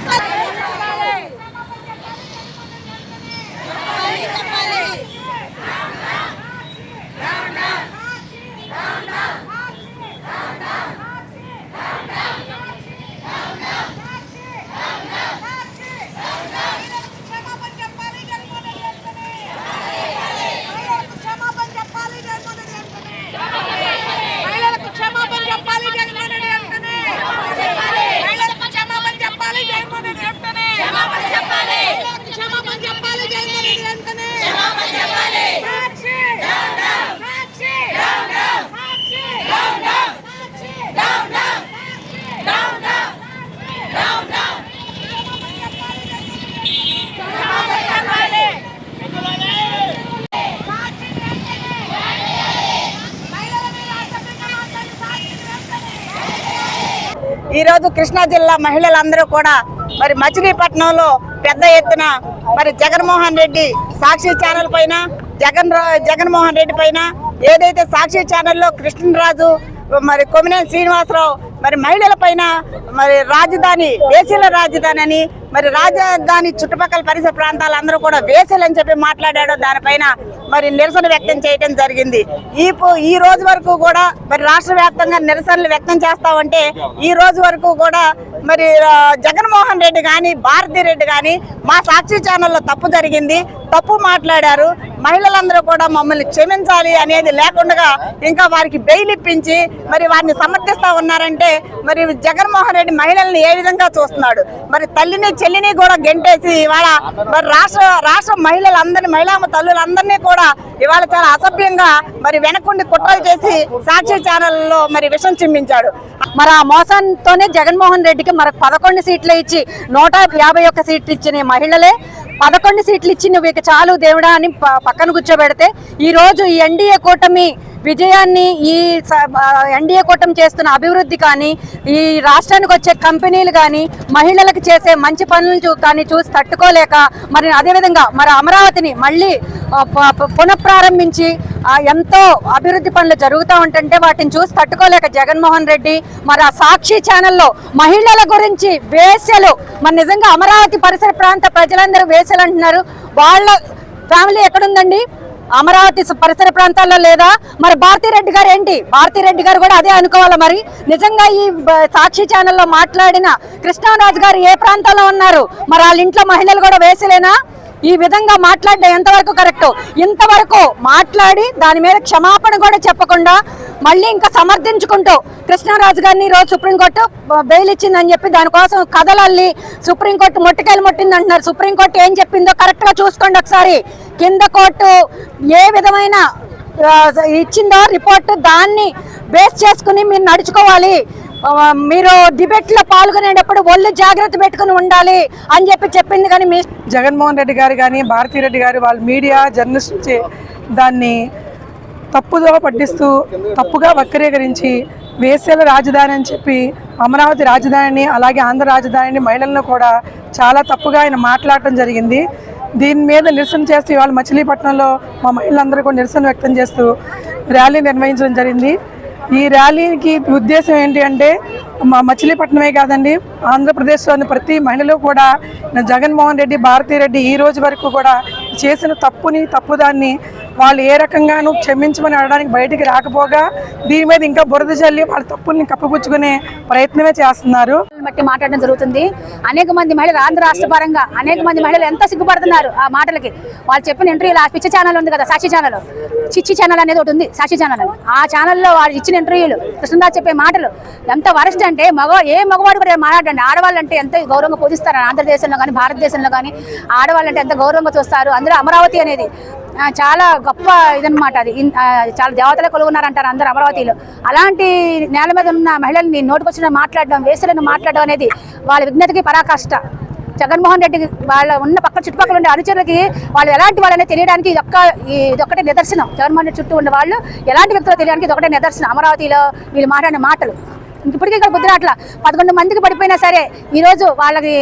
Yeah. ఈరోజు కృష్ణా జిల్లా మహిళలందరూ కూడా మరి మచిలీపట్నంలో పెద్ద ఎత్తున మరి జగన్మోహన్ రెడ్డి సాక్షి ఛానల్ పైన జగన్ రా- జగన్మోహన్ రెడ్డి పైన ఏదైతే సాక్షి ఛానల్లో కృష్ణరాజు మరి కొమినేని శ్రీనివాసరావు మరి మహిళల పైన మరి రాజధాని వేసీల రాజధాని అని మరి రాజధాని చుట్టుపక్కల పరిసర ప్రాంతాలందరూ కూడా వేసలని చెప్పి మాట్లాడాడు. దానిపైన మరి నిరసన వ్యక్తం చేయడం జరిగింది. ఈ ఈ రోజు వరకు కూడా మరి రాష్ట్ర వ్యాప్తంగా నిరసనలు వ్యక్తం చేస్తా ఉంటే ఈ రోజు వరకు కూడా మరి జగన్మోహన్ రెడ్డి కానీ భారతీ రెడ్డి కానీ మా సాక్షి ఛానల్లో తప్పు జరిగింది. తప్పు మాట్లాడారు. మహిళలందరూ కూడా మమ్మల్ని క్షమించాలి అనేది లేకుండా ఇంకా వారికి బెయిల్ ఇప్పించి మరి వారిని సమర్థిస్తా ఉన్నారంటే మరి జగన్మోహన్ రెడ్డి మహిళల్ని ఏ విధంగా చూస్తున్నాడు? మరి తల్లిని చెల్లిని కూడా గెంటేసి ఇవాళ మరి రాష్ట్ర రాష్ట్ర మహిళలందరినీ మహిళా తల్లులందరినీ కూడా ఇవాళ చాలా అసభ్యంగా మరి వెనకుండి కుట్రలు చేసి సాక్షి ఛానల్లో మరి విషం చిమ్మించాడు మరి ఆ మోసంతోనే జగన్మోహన్ రెడ్డికి మనకు పదకొండు సీట్లు ఇచ్చి నూట యాభై ఒక్క సీట్లు ఇచ్చిన మహిళలే పదకొండు సీట్లు ఇచ్చి నువ్వు ఇక చాలు దేవుడా అని పక్కన కూర్చోబెడితే ఈ రోజు ఈ ఎన్డీఏ కూటమి విజయాన్ని ఈ ఎన్డీఏ కూటమి చేస్తున్న అభివృద్ధి కానీ ఈ రాష్ట్రానికి వచ్చే కంపెనీలు కానీ మహిళలకు చేసే మంచి పనులు చూ కానీ చూసి తట్టుకోలేక మరి అదేవిధంగా మరి అమరావతిని మళ్ళీ ప- పునఃప్రారంభించి ఎంతో అభివృద్ధి పనులు జరుగుతూ ఉంటుంటే వాటిని చూసి తట్టుకోలేక జగన్మోహన్ రెడ్డి మరి ఆ సాక్షి ఛానల్లో మహిళల గురించి వేశ్యలు మరి నిజంగా అమరావతి పరిసర ప్రాంత ప్రజలందరూ వేసలు అంటున్నారు. వాళ్ళ ఫ్యామిలీ ఎక్కడుందండి? అమరావతి పరిసర ప్రాంతాల్లో లేదా? మరి భారతిరెడ్డి గారు ఏంటి? భారతిరెడ్డి గారు కూడా అదే అనుకోవాలి మరి? నిజంగా ఈ సాక్షి ఛానల్లో మాట్లాడిన కృష్ణరాజు గారు ఏ ప్రాంతాల్లో ఉన్నారు? మరి వాళ్ళ ఇంట్లో మహిళలు కూడా వేసలేనా? ఈ విధంగా మాట్లాడడం ఎంతవరకు కరెక్ట్? ఇంతవరకు మాట్లాడి దాని మీద క్షమాపణ కూడా చెప్పకుండా మళ్ళీ ఇంకా సమర్థించుకుంటూ కృష్ణరాజు గారిని ఈ రోజు సుప్రీంకోర్టు బెయిల్ ఇచ్చిందని చెప్పి దానికోసం కథలల్లి సుప్రీంకోర్టు మొట్టికాయలు మొట్టింది అంటున్నారు సుప్రీంకోర్టు ఏం చెప్పిందో కరెక్ట్గా చూసుకోండి ఒకసారి. కింద కోర్టు ఏ విధమైన ఇచ్చిందో రిపోర్ట్ దాన్ని బేస్ చేసుకుని మీరు నడుచుకోవాలి. మీరు డిబేట్లో పాల్గొనేటప్పుడు ఒళ్ళు జాగ్రత్త పెట్టుకుని ఉండాలి అని చెప్పి చెప్పింది కానీ మీ జగన్మోహన్ రెడ్డి గారు కానీ భారతీరెడ్డి గారు వాళ్ళ మీడియా జర్నలిస్ట్ చే- దాన్ని తప్పుదో పట్టిస్తూ తప్పుగా వక్రీకరించి వేసేల రాజధాని అని చెప్పి అమరావతి రాజధానిని అలాగే ఆంధ్ర రాజధానిని మహిళలను కూడా చాలా తప్పుగా ఆయన మాట్లాడటం జరిగింది. దీని మీద నిరసన చేస్తూ ఇవాళ మచిలీపట్నంలో మా మహిళలందరూ కూడా నిరసన వ్యక్తం చేస్తూ ర్యాలీ నిర్వహించడం జరిగింది. ఈ ర్యాలీకి ఉద్దేశం ఏంటి అంటే మా మచిలీపట్నమే కాదండి ఆంధ్రప్రదేశ్లోని ప్రతి మహిళలు కూడా జగన్మోహన్ రెడ్డి భారతీరెడ్డి ఈ రోజు వరకు కూడా చేసిన తప్పుని తప్పుదాన్ని వాళ్ళు ఏ రకంగానూ క్షమించమని అనడానికి బయటికి రాకపోగా దీని మీద ఇంకా బురద చల్లి వాళ్ళ తప్పుల్ని కప్పిపుచ్చుకునే ప్రయత్నమే చేస్తున్నారు. బట్టి మాట్లాడడం జరుగుతుంది. అనేక మంది మహిళలు ఆంధ్ర రాష్ట్ర పరంగా అనేక మంది మహిళలు ఎంత సిగ్గుపడుతున్నారు ఆ మాటలకి? వాళ్ళు చెప్పిన ఇంటర్వ్యూలు ఆ పిచ్చి ఛానల్ ఉంది కదా సాక్షి ఛానల్ చిచ్చి ఛానల్ అనేది ఒకటి ఉంది సాక్షి ఛానల్ అని ఆ ఛానల్లో వాళ్ళు ఇచ్చిన ఇంటర్వ్యూలు కృష్ణదాస్ చెప్పే మాటలు ఎంత వరస్ట్ అంటే మగ ఏ మగవాడు కూడా మాట్లాడండి ఆడవాళ్ళు అంటే ఎంత గౌరవంగా పూజిస్తారు ఆంధ్రదేశంలో కానీ భారతదేశంలో కానీ ఆడవాళ్ళు అంటే ఎంత గౌరవంగా చూస్తారు. అందులో అమరావతి అనేది చాలా గొప్ప ఇదనమాట అది. చాలా దేవతలే కొలుగున్నారంటారు అందరు అమరావతిలో. అలాంటి నేల మీద ఉన్న మహిళల్ని నోటుకొచ్చిన మాట్లాడడం వేసులను మాట్లాడడం అనేది వాళ్ళ విజ్ఞతకి పరాకాష్ట. జగన్మోహన్ రెడ్డి వాళ్ళ ఉన్న పక్క చుట్టుపక్కల ఉండే అనుచరులకి వాళ్ళు ఎలాంటి వాళ్ళనే తెలియడానికి ఇది ఇదొక్కటే నిదర్శనం. జగన్మోహన్ రెడ్డి చుట్టూ ఉన్న వాళ్ళు ఎలాంటి వ్యక్తులు తెలియడానికి ఇది ఒకటే నిదర్శనం అమరావతిలో వీళ్ళు మాట్లాడిన మాటలు. ఇప్పటికీ ఇక్కడ కుదిరాట్ల పదకొండు మందికి పడిపోయినా సరే ఈరోజు వాళ్ళకి